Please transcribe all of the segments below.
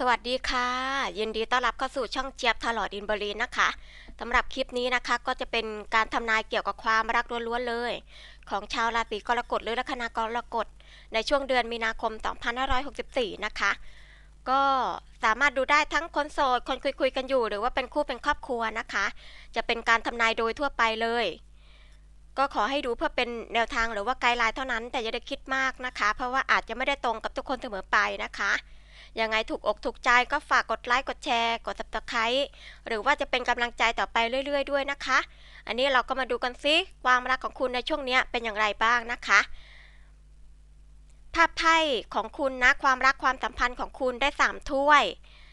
สวัสดีค่ะ ยินดีต้อนรับเข้าสู่ช่องเจี๊ยบทลอดอินเบรีนนะคะสำหรับคลิปนี้นะคะก็จะเป็นการทำนายเกี่ยวกับความรักล้วนๆเลย ของชาวราศีกรกฎหรือลัคนากรกฎในช่วงเดือนมีนาคม 2564 นะคะ ก็สามารถดูได้ทั้งคนโสดคนคุยๆกันอยู่ หรือว่าเป็นคู่เป็นครอบครัวนะคะ จะเป็นการทำนายโดยทั่วไปเลย ก็ขอให้ดูเพื่อเป็นแนวทางหรือว่าไกด์ไลน์เท่านั้น แต่อย่าได้คิดมากนะคะ เพราะว่าอาจจะไม่ได้ตรงกับทุกคนเสมอไปนะคะ ยังไงถูกอกถูกใจก็ฝากกดไลค์กดแชร์ กด subscribe หรือว่าจะเป็นกำลังใจต่อไปเรื่อย ๆ ด้วยนะคะ อันนี้เราก็มาดูกันซิความรักของคุณในช่วงเนี้ยเป็นอย่างไรบ้างนะคะภาพไพ่ของคุณนะความรักความสัมพันธ์ของคุณได้ 3 ถ้วย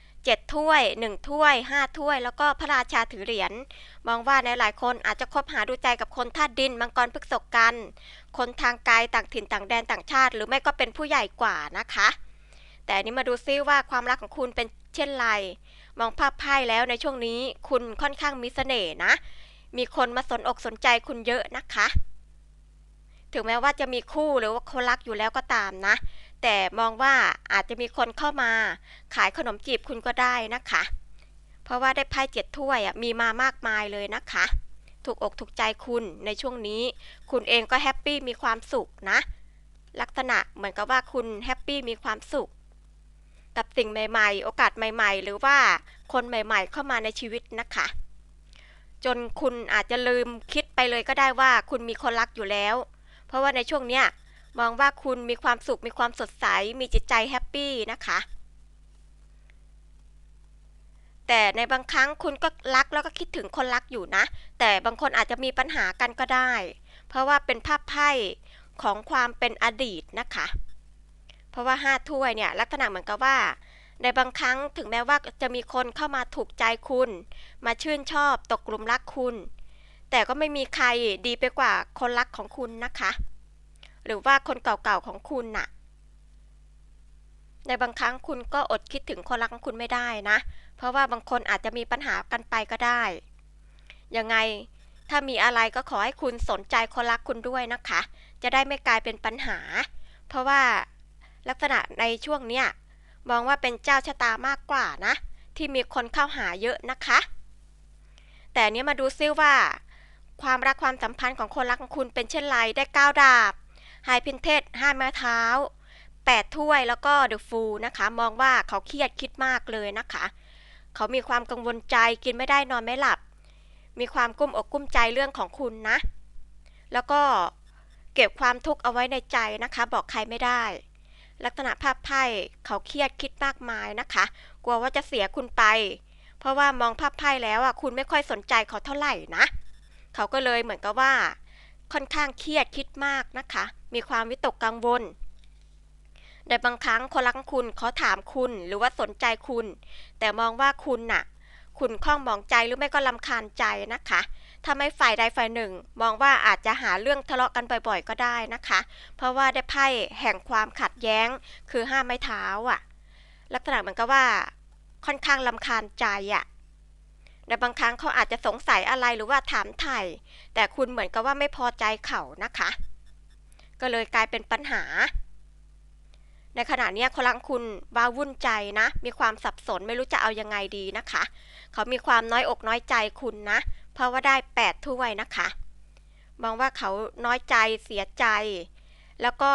7 ถ้วย 1 ถ้วย 5 ถ้วย แล้วก็พระราชาถือเหรียญมองว่าในหลายคนอาจจะคบหาดูใจกับคนธาตุดินมังกรพฤกษกกัน คนทางไกลต่างถิ่นต่างแดนต่างชาติ หรือไม่ก็เป็นผู้ใหญ่กว่านะคะ แต่นี้มาดูซิว่าความรักของคุณเป็นเช่นไร มองภาพไพ่แล้วในช่วงนี้คุณค่อนข้างมีเสน่ห์นะ มีคนมาสนอกสนใจคุณเยอะนะคะ ถึงแม้ว่าจะมีคู่หรือว่าคนรักอยู่แล้วก็ตามนะ แต่มองว่าอาจจะมีคนเข้ามา ขายขนมจีบคุณก็ได้นะคะ เพราะว่าได้ไพ่เจ็ดถ้วยอะมีมามากมายเลยนะคะ ถูกอกถูกใจคุณในช่วงนี้ คุณเองก็แฮปปี้มีความสุขนะ ลักษณะเหมือนกับว่าคุณแฮปปี้มีความสุข กับสิ่งใหม่ ๆ โอกาสใหม่ ๆ หรือว่าคนใหม่ ๆ เข้ามาในชีวิตนะคะ จนคุณอาจจะลืมคิดไปเลยก็ได้ว่าคุณมีคนรักอยู่แล้ว เพราะว่าในช่วงเนี้ยมองว่าคุณมีความสุขมีความสดใส มีจิตใจแฮปปี้นะคะ แต่ในบางครั้งคุณก็รักแล้วก็คิดถึงคนรักอยู่นะ แต่บางคนอาจจะมีปัญหากันก็ได้ เพราะว่าเป็นภาพไพ่ของความเป็นอดีตนะคะ เพราะว่าห้าถ้วยเนี่ยลักษณะเหมือนกับว่า ในบางครั้งถึงแม้ว่าจะมีคนเข้ามาถูกใจคุณ มาชื่นชอบตกกลุ่มรักคุณ แต่ก็ไม่มีใครดีไปกว่าคนรักของคุณนะคะ หรือว่าคนเก่าๆของคุณน่ะ ในบางครั้งคุณก็อดคิดถึงคนรักของคุณไม่ได้นะ เพราะว่าบางคนอาจจะมีปัญหากันไปก็ได้ ยังไงถ้ามีอะไรก็ขอให้คุณสนใจคนรักคุณด้วยนะคะ จะได้ไม่กลายเป็นปัญหา เพราะว่า ลักษณะในช่วงเนี้ยมองว่าเป็นเจ้าชะตามากกว่านะ ที่มีคนเข้าหาเยอะนะคะ แต่เนี้ยมาดูซิว่า ความรักความสัมพันธ์ของคนรักของคุณเป็นเช่นไรได้ก้าดาบไฮพินเทสห้าไม้เท้าแปดถ้วยแล้วก็เดอะฟูนะคะ มองว่าเขาเครียดคิดมากเลยนะคะ เขามีความกังวลใจกินไม่ได้นอนไม่หลับ มีความกุ้มอกกุ้มใจเรื่องของคุณนะ แล้วก็เก็บความทุกข์เอาไว้ในใจนะคะ บอกใครไม่ได้ ลักษณะภาพไพ่เขาเครียดคิดมากมายนะคะ กลัวว่าจะเสียคุณไป เพราะว่ามองภาพไพ่แล้วอะคุณไม่ค่อยสนใจเขาเท่าไหร่นะ เขาก็เลยเหมือนกับว่า ค่อนข้างเครียดคิดมากนะคะ มีความวิตกกังวลแต่บางครั้งคนรักคุณเขาถามคุณหรือว่าสนใจคุณ แต่มองว่าคุณน่ะ คุณคล่องมองใจหรือไม่ก็ลำคาญใจนะคะ ถ้าไม่ฝ่ายใดฝ่ายหนึ่ง มองว่าอาจจะหาเรื่องทะเลาะกันบ่อยๆ ก็ได้นะคะ เพราะว่าได้ไพ่แห่งความขัดแย้ง คือห้าไม้เท้าอะ ลักษณะเหมือนกับว่า ค่อนข้างลำคาญใจอะแต่บางครั้งเขาอาจจะสงสัยอะไรหรือว่าถามไถ่แต่คุณเหมือนกับว่าไม่พอใจเขานะคะ ก็เลยกลายเป็นปัญหา ในขณะนี้คนรักคุณว้าวุ่นใจนะ มีความสับสนไม่รู้จะเอายังไงดีนะคะ เขามีความน้อยอกน้อยใจคุณนะ ราะว่าได้แปดถ้วยนะคะ มองว่าเขาน้อยใจเสียใจ แล้วก็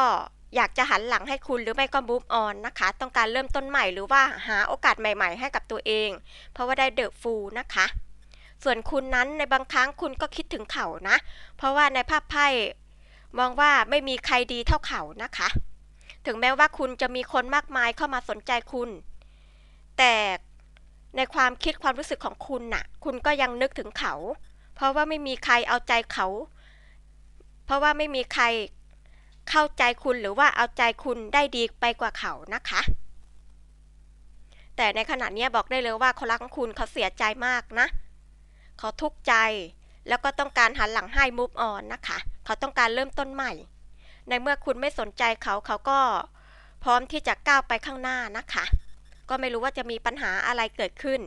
อยากจะหันหลังให้คุณหรือไม่ก็บูมออนนะคะ ต้องการเริ่มต้นใหม่หรือว่าหาโอกาสใหม่ๆ ให้กับตัวเอง เพราะว่าได้เดอะฟูนะคะ ส่วนคุณนั้นในบางครั้งคุณก็คิดถึงเขานะ เพราะว่าในภาพไพ่มองว่าไม่มีใครดีเท่าเขานะคะ ถึงแม้ว่าคุณจะมีคนมากมายเข้ามาสนใจคุณ แต่ ในความคิดความรู้สึกของคุณน่ะ คุณก็ยังนึกถึงเขา เพราะว่าไม่มีใครเอาใจเขา เพราะว่าไม่มีใครเข้าใจคุณหรือว่าเอาใจคุณได้ดีไปกว่าเขานะคะ แต่ในขณะนี้บอกได้เลยว่าคนรักของคุณเขาเสียใจมากนะ เขาทุกข์ใจแล้วก็ต้องการหันหลังให้มูฟออนนะคะ เขาต้องการเริ่มต้นใหม่ ในเมื่อคุณไม่สนใจเขาเขาก็พร้อมที่จะก้าวไปข้างหน้านะคะ ก็ไม่รู้ว่าจะมีปัญหาอะไรเกิดขึ้น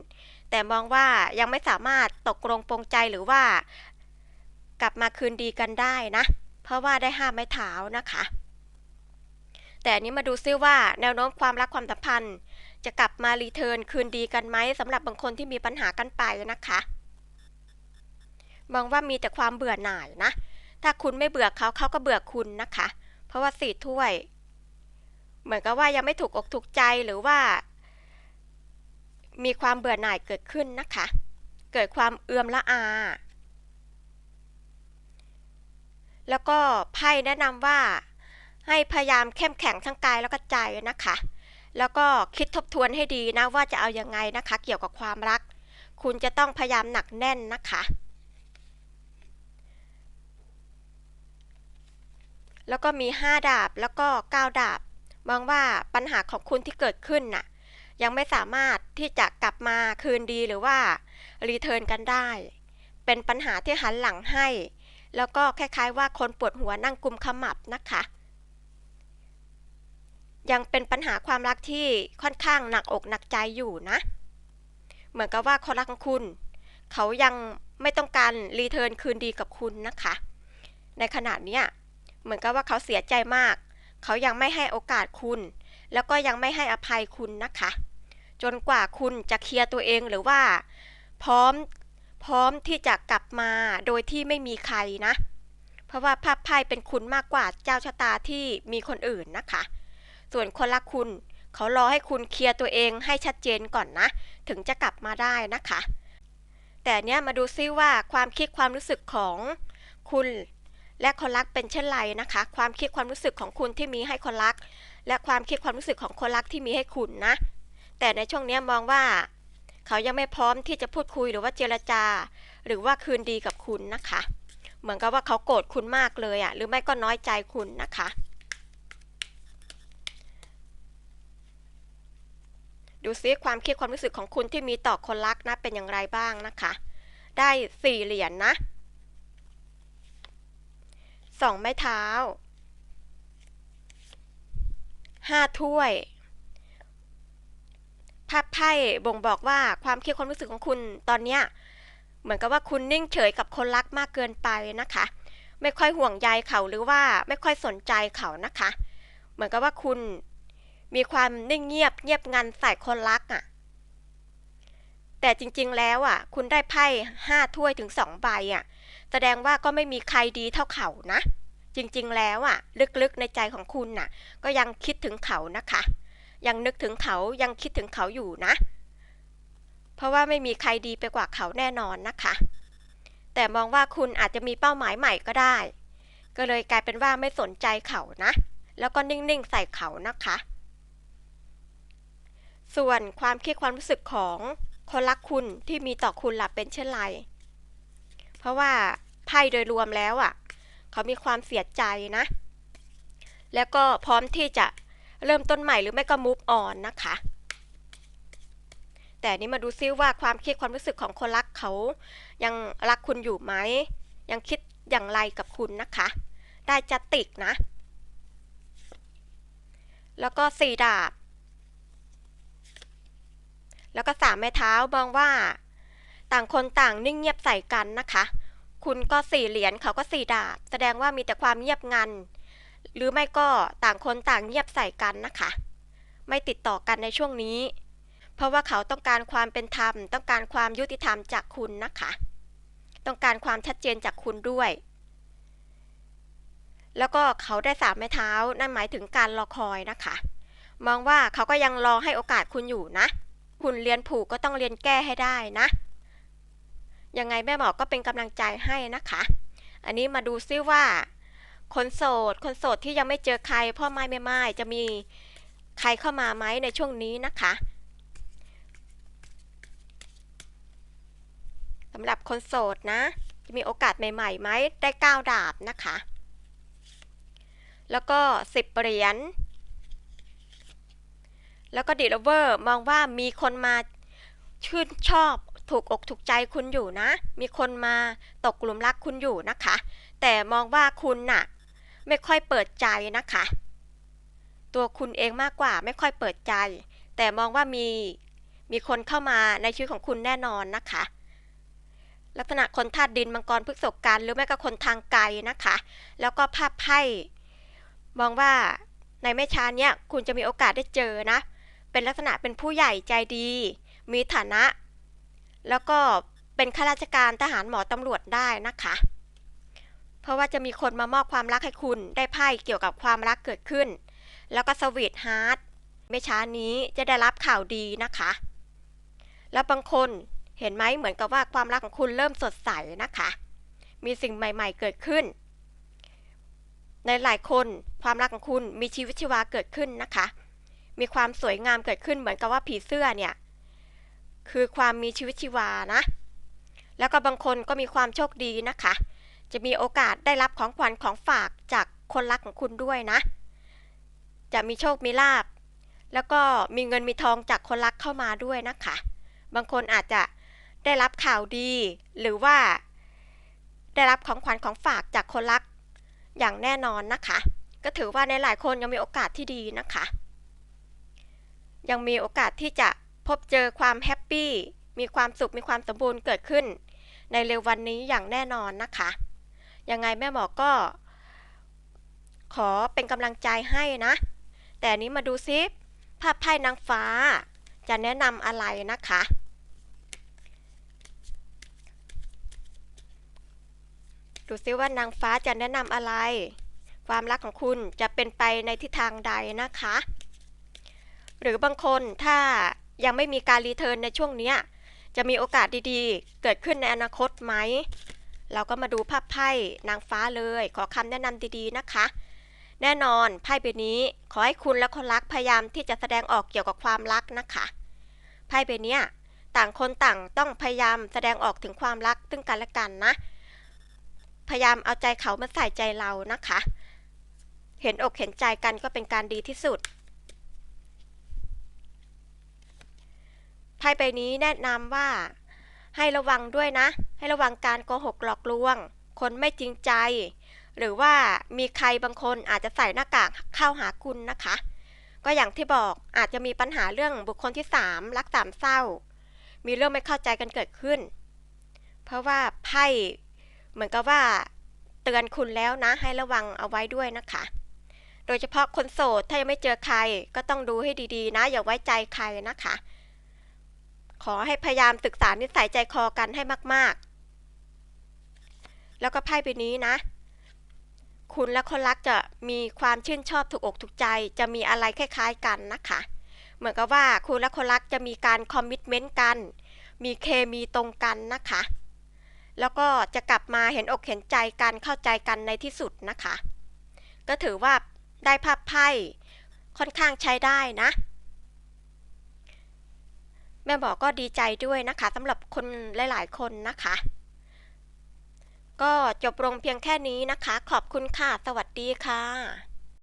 แต่มองว่ายังไม่สามารถตกลงปรงใจหรือว่า กลับมาคืนดีกันได้นะ เพราะว่าได้ห้าไม้เท้านะคะ แต่อันนี้มาดูซิว่าแนวโน้มความรักความสัมพันธ์ จะกลับมารีเทิร์นคืนดีกันไหมสำหรับบางคนที่มีปัญหากันไปนะคะมองว่ามีแต่ความเบื่อหน่ายนะ ถ้าคุณไม่เบื่อเขาเขาก็เบื่อคุณนะคะ เพราะว่าสี่ถ้วย เหมือนกับว่ายังไม่ถูกอกถูกใจหรือว่า มีความเบื่อหน่ายเกิดขึ้นนะคะ เกิดความเอื่อมละอา แล้วก็ไพ่แนะนำว่าให้พยายามเข้มแข็งทั้งกายแล้วก็ใจนะคะ แล้วก็คิดทบทวนให้ดีนะว่าจะเอายังไงนะคะ เกี่ยวกับความรัก คุณจะต้องพยายามหนักแน่นนะคะ แล้วก็มี 5 ดาบแล้วก็ 9 ดาบมองว่าปัญหาของคุณที่เกิดขึ้นน่ะ ยังไม่สามารถที่จะกลับมาคืนดีหรือว่ารีเทิร์นกันได้ เป็นปัญหาที่หันหลังให้ แล้วก็คล้ายๆว่าคนปวดหัวนั่งกุมขมับนะคะ ยังเป็นปัญหาความรักที่ค่อนข้างหนักอกหนักใจอยู่นะ เหมือนกับว่าคนรักคุณ เขายังไม่ต้องการรีเทิร์นคืนดีกับคุณนะคะ ในขณะเนี้ยเหมือนกับว่าเขาเสียใจมาก เขายังไม่ให้โอกาสคุณ แล้วก็ยังไม่ให้อภัยคุณนะคะ จนกว่าคุณจะเคลียร์ตัวเองหรือว่า พร้อมพร้อมที่จะกลับมาโดยที่ไม่มีใครนะ เพราะว่าภาพไพ่เป็นคุณมากกว่าเจ้าชะตาที่มีคนอื่นนะคะ ส่วนคนรักคุณเขารอให้คุณเคลียร์ตัวเองให้ชัดเจนก่อนนะ ถึงจะกลับมาได้นะคะ แต่เนี้ยมาดูซิว่าความคิดความรู้สึกของคุณและคนรักเป็นเช่นไรนะคะ ความคิดความรู้สึกของคุณที่มีให้คนรัก และความคิดความรู้สึกของคนรักที่มีให้คุณนะ แต่ในช่วงนี้มองว่า เขายังไม่พร้อมที่จะพูดคุยหรือว่าเจรจา หรือว่าคืนดีกับคุณนะคะ เหมือนกับว่าเขาโกรธคุณมากเลยอะ่ะหรือไม่ก็น้อยใจคุณนะคะ ดูซิความคิดความรู้สึกของคุณที่มีต่อคนรักนะเป็นอย่างไรบ้างนะคะ ได้สี่เหรียญนนะสองไม้เท้าห้าถ้วย ภาพไพ่บ่งบอกว่าความคิดความรู้สึกของคุณตอนเนี้ยเหมือนกับว่าคุณนิ่งเฉยกับคนรักมากเกินไปนะคะ ไม่ค่อยห่วงใยเขาหรือว่าไม่ค่อยสนใจเขานะคะ เหมือนกับว่าคุณมีความนิ่งเงียบเงียบงันใส่คนรักอะ่ะ แต่จริงๆแล้วอะ คุณได้ไพ่ห้าถ้วยถึงสองใบอะ แสดงว่าก็ไม่มีใครดีเท่าเขานะ จริงๆแล้วอะ ลึกๆในใจของคุณน่ะ ก็ยังคิดถึงเขานะคะ ยังนึกถึงเขายังคิดถึงเขาอยู่นะ เพราะว่าไม่มีใครดีไปกว่าเขาแน่นอนนะคะ แต่มองว่าคุณอาจจะมีเป้าหมายใหม่ก็ได้ ก็เลยกลายเป็นว่าไม่สนใจเขานะ แล้วก็นิ่งๆใส่เขานะคะ ส่วนความคิดความรู้สึกของคนรักคุณที่มีต่อคุณหล่ะเป็นเช่นไร เพราะว่าไพ่โดยรวมแล้วอะ เขามีความเสียใจนะ แล้วก็พร้อมที่จะ เริ่มต้นใหม่หรือไม่ก็ move on นะคะ แต่นี้มาดูซิว่าความคิดความรู้สึกของคนรักเขา ยังรักคุณอยู่ไหม ยังคิดอย่างไรกับคุณนะคะ ได้จัติกนะ แล้วก็สี่ดาบ แล้วก็สามไม้เท้ามองว่าต่างคนต่างนิ่งเงียบใส่กันนะคะ คุณก็สี่เหรียญเขาก็สี่ดาบ แสดงว่ามีแต่ความเงียบงัน หรือไม่ก็ต่างคนต่างเงียบใส่กันนะคะ ไม่ติดต่อกันในช่วงนี้ เพราะว่าเขาต้องการความเป็นธรรม ต้องการความยุติธรรมจากคุณนะคะ ต้องการความชัดเจนจากคุณด้วย แล้วก็เขาได้สามไม้เท้านั่นหมายถึงการรอคอยนะคะ มองว่าเขาก็ยังรอให้โอกาสคุณอยู่นะ คุณเรียนผูกก็ต้องเรียนแก้ให้ได้นะ ยังไงแม่หมอก็เป็นกำลังใจให้นะคะ อันนี้มาดูซิว่า คนโสด คนโสดที่ยังไม่เจอใครพ่อไม้แม่ไม้จะมีใครเข้ามาไหมในช่วงนี้นะคะสำหรับคนโสดนะ จะมีโอกาสใหม่ๆไหมได้ก้าวดาบนะคะ แล้วก็สิบเหรียญแล้วก็ดีลเวอร์มองว่ามีคนมาชื่นชอบถูกอกถูกใจคุณอยู่นะ มีคนมาตกหลุมรักคุณอยู่นะคะ แต่มองว่าคุณน่ะ ไม่ค่อยเปิดใจนะคะ ตัวคุณเองมากกว่าไม่ค่อยเปิดใจ แต่มองว่ามีมีคนเข้ามาในชีวิตของคุณแน่นอนนะคะ ลักษณะคนธาตุดินมังกรพฤกษกันหรือแม้ก็คนทางไกลนะคะ แล้วก็ภาพไพ่มองว่าในไม่ช้าเนี้ยคุณจะมีโอกาสได้เจอนะ เป็นลักษณะเป็นผู้ใหญ่ใจดี มีฐานะ แล้วก็เป็นข้าราชการทหารหมอตำรวจได้นะคะ เพราะว่าจะมีคนมามอบความรักให้คุณได้ไพ่เกี่ยวกับความรักเกิดขึ้น แล้วก็สวีทฮาร์ดไม่ช้านี้จะได้รับข่าวดีนะคะ แล้วบางคนเห็นไหมเหมือนกับว่าความรักของคุณเริ่มสดใสนะคะ มีสิ่งใหม่ ๆ เกิดขึ้น ในหลายคนความรักของคุณมีชีวิตชีวาเกิดขึ้นนะคะ มีความสวยงามเกิดขึ้นเหมือนกับว่าผีเสื้อเนี่ย คือความมีชีวิตชีวานะ แล้วก็บางคนก็มีความโชคดีนะคะ จะมีโอกาสได้รับของขวัญของฝากจากคนรักของคุณด้วยนะ จะมีโชคมีลาบ แล้วก็มีเงินมีทองจากคนรักเข้ามาด้วยนะคะ บางคนอาจจะได้รับข่าวดี หรือว่า ได้รับของขวัญของฝากจากคนรักอย่างแน่นอนนะคะ ก็ถือว่าในหลายคนยังมีโอกาสที่ดีนะคะ ยังมีโอกาสที่จะพบเจอความแฮปปี้ มีความสุข มีความสมบูรณ์เกิดขึ้น ในเร็ววันนี้อย่างแน่นอนนะคะ ยังไงแม่หมอก็ ขอเป็นกำลังใจให้นะ แต่อันนี้มาดูซิภาพไพ่นางฟ้า จะแนะนำอะไรนะคะ ดูซิว่านางฟ้าจะแนะนำอะไร ความรักของคุณจะเป็นไปในทิศทางใดนะคะ หรือบางคนถ้ายังไม่มีการรีเทิร์นในช่วงนี้จะมีโอกาสดีๆ เกิดขึ้นในอนาคตไหม เราก็มาดูภาพไพ่นางฟ้าเลย ขอคำแนะนำดีๆนะคะ แน่นอนไพ่ใบนี้ ขอให้คุณและคนรักพยายามที่จะแสดงออกเกี่ยวกับความรักนะคะไพ่ใบนี้ต่างคนต่างต้องพยายามแสดงออกถึงความรักซึ่งกันและกันนะ พยายามเอาใจเขามาใส่ใจเรานะคะ เห็นอกเห็นใจกันก็เป็นการดีที่สุดไพ่ใบนี้แนะนำว่า ให้ระวังด้วยนะ ให้ระวังการโกหกหลอกลวง คนไม่จริงใจ หรือว่ามีใครบางคนอาจจะใส่หน้ากากเข้าหาคุณนะคะ ก็อย่างที่บอกอาจจะมีปัญหาเรื่องบุคคลที่สามรักสามเศร้า มีเรื่องไม่เข้าใจกันเกิดขึ้น เพราะว่าไพ่เหมือนกับว่า เตือนคุณแล้วนะ ให้ระวังเอาไว้ด้วยนะคะ โดยเฉพาะคนโสดถ้ายังไม่เจอใครก็ต้องดูให้ดีๆ นะ อย่าไว้ใจใครนะคะ ขอให้พยายามศึกษานิสัยใจคอกันให้มาก ๆ แล้วก็ไพ่ใบนี้นะ คุณและคนรักจะมีความชื่นชอบถูกอกถูกใจ จะมีอะไรคล้ายๆกันนะคะ เหมือนกับว่าคุณและคนรักจะมีการคอมมิชเมนต์กัน มีเคมีตรงกันนะคะ แล้วก็จะกลับมาเห็นอกเห็นใจกันเข้าใจกันในที่สุดนะคะ ก็ถือว่าได้ภาพไพ่ค่อนข้างใช้ได้นะ แม่บอกก็ดีใจด้วยนะคะสำหรับคนหลาย ๆ คนนะคะ ก็จบลงเพียงแค่นี้นะคะ ขอบคุณค่ะ สวัสดีค่ะ